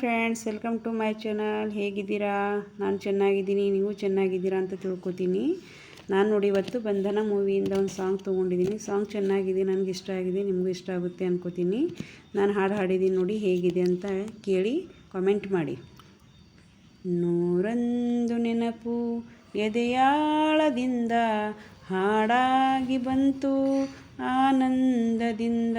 Friends welcome to my channel ಹೇಗಿದ್ದೀರಾ? ನಾನು ಚೆನ್ನಾಗಿದ್ದೀನಿ, ನೀವು ಚೆನ್ನಾಗಿದ್ದೀರಾ ಅಂತ ತಿಳ್ಕೊತೀನಿ. ನಾನು ನೋಡಿ ಇವತ್ತು ಬಂಧನ ಮೂವಿಯಿಂದ ಒಂದು ಸಾಂಗ್ ತೊಗೊಂಡಿದ್ದೀನಿ. ಸಾಂಗ್ ಚೆನ್ನಾಗಿದೆ, ನನಗೆ ಇಷ್ಟ ಆಗಿದೆ, ನಿಮಗೂ ಇಷ್ಟ ಆಗುತ್ತೆ ಅನ್ಕೋತೀನಿ. ನಾನು ಹಾಡು ಹಾಡಿದ್ದೀನಿ ನೋಡಿ ಹೇಗಿದೆ ಅಂತ ಕೇಳಿ ಕಾಮೆಂಟ್ ಮಾಡಿ. ನೂರಂದು ನೆನಪು ಎದೆಯಾಳದಿಂದ ಹಾಡಾಗಿ ಬಂತು, ಆನಂದದಿಂದ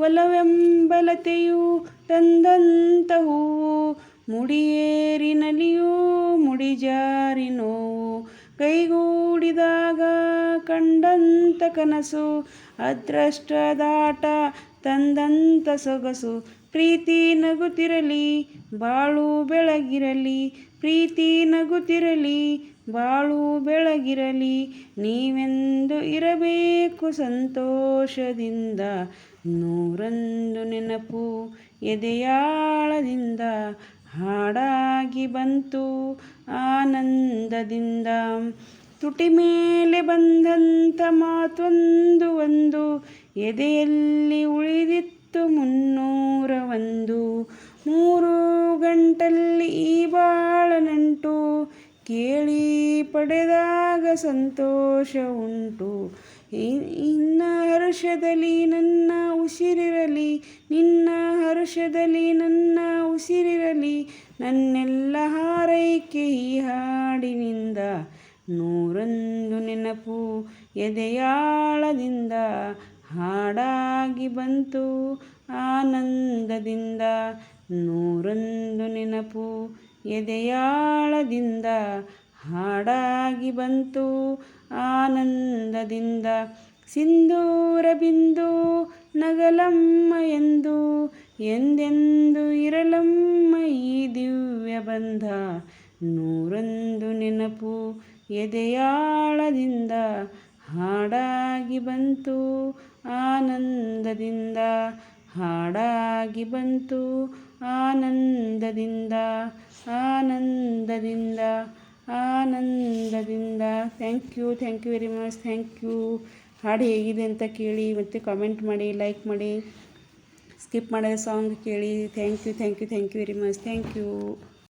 ಒಲವೆಂಬಲತೆಯು ತಂದಂತಹೂ ಮುಡಿಯೇರಿನಲಿಯೂ ಮುಡಿಜಾರಿ ನೋವು ಕೈಗೂಡಿದಾಗ ಕಂಡಂತ ಕನಸು ಅದೃಷ್ಟದಾಟ ತಂದಂತ ಸೊಗಸು. ಪ್ರೀತಿ ನಗುತ್ತಿರಲಿ, ಬಾಳು ಬೆಳಗಿರಲಿ. ಪ್ರೀತಿ ನಗುತ್ತಿರಲಿ, ಬಾಳು ಬೆಳಗಿರಲಿ. ನೀವೆಂದು ಇರಬೇಕು ಸಂತೋಷದಿಂದ. ನೂರೊಂದು ನೆನಪು ಎದೆಯಾಳದಿಂದ. ಹಾಡಾಗಿ ಬಂತು ಆನಂದದಿಂದ. ತುಟಿ ಮೇಲೆ ಬಂದಂಥ ಮಾತೊಂದು ಒಂದು ಎದೆಯಲ್ಲಿ ಉಳಿದಿತ್ತು. ಮುನ್ನೂರ ಒಂದು. ಮೂರು ಗಂಟಲ್ಲಿ ಈ ಬಾಳ ನಂಟು. ಕೇಳಿ ಪಡೆದಾಗ ಸಂತೋಷ ಉಂಟು. ಇನ್ನ ಹರ್ಷದಲ್ಲಿ ನನ್ನ ಉಸಿರಿರಲಿ. ನಿನ್ನ ಹರ್ಷದಲ್ಲಿ ನನ್ನ ಉಸಿರಿರಲಿ. ನನ್ನೆಲ್ಲ ಹಾರೈಕೆ ಈ ಹಾಡಿನಿಂದ. ನೂರೊಂದು ನೆನಪು ಎದೆಯಾಳದಿಂದ. ಹಾಡಾಗಿ ಬಂತು ಆನಂದದಿಂದ. ನೂರೊಂದು ನೆನಪು ಎದೆಯಾಳದಿಂದ ಹಾಡಾಗಿ ಬಂತು ಆನಂದದಿಂದ. ಸಿಂಧೂರ ಬಿಂದು ನಗಲಮ್ಮ ಎಂದು, ಎಂದೆಂದು ಇರಲಮ್ಮ ಈ ದಿವ್ಯ ಬಂಧ. ನೂರೊಂದು ನೆನಪು ಎದೆಯಾಳದಿಂದ ಹಾಡಾಗಿ ಬಂತು ಆನಂದದಿಂದ, ಹಾಡಾಗಿ ಬಂತು ಆನಂದದಿಂದ ಆನಂದದಿಂದ ಆನಂದದಿಂದ. Thank you thank you very much thank you ಹಾಡು ಹೇಗಿದೆ ಅಂತ ಕೇಳಿ ಮತ್ತು ಕಾಮೆಂಟ್ ಮಾಡಿ ಲೈಕ್ ಮಾಡಿ. ಸ್ಕಿಪ್ ಮಾಡಿದ ಸಾಂಗ್ ಕೇಳಿ. Thank you thank you thank you very much thank you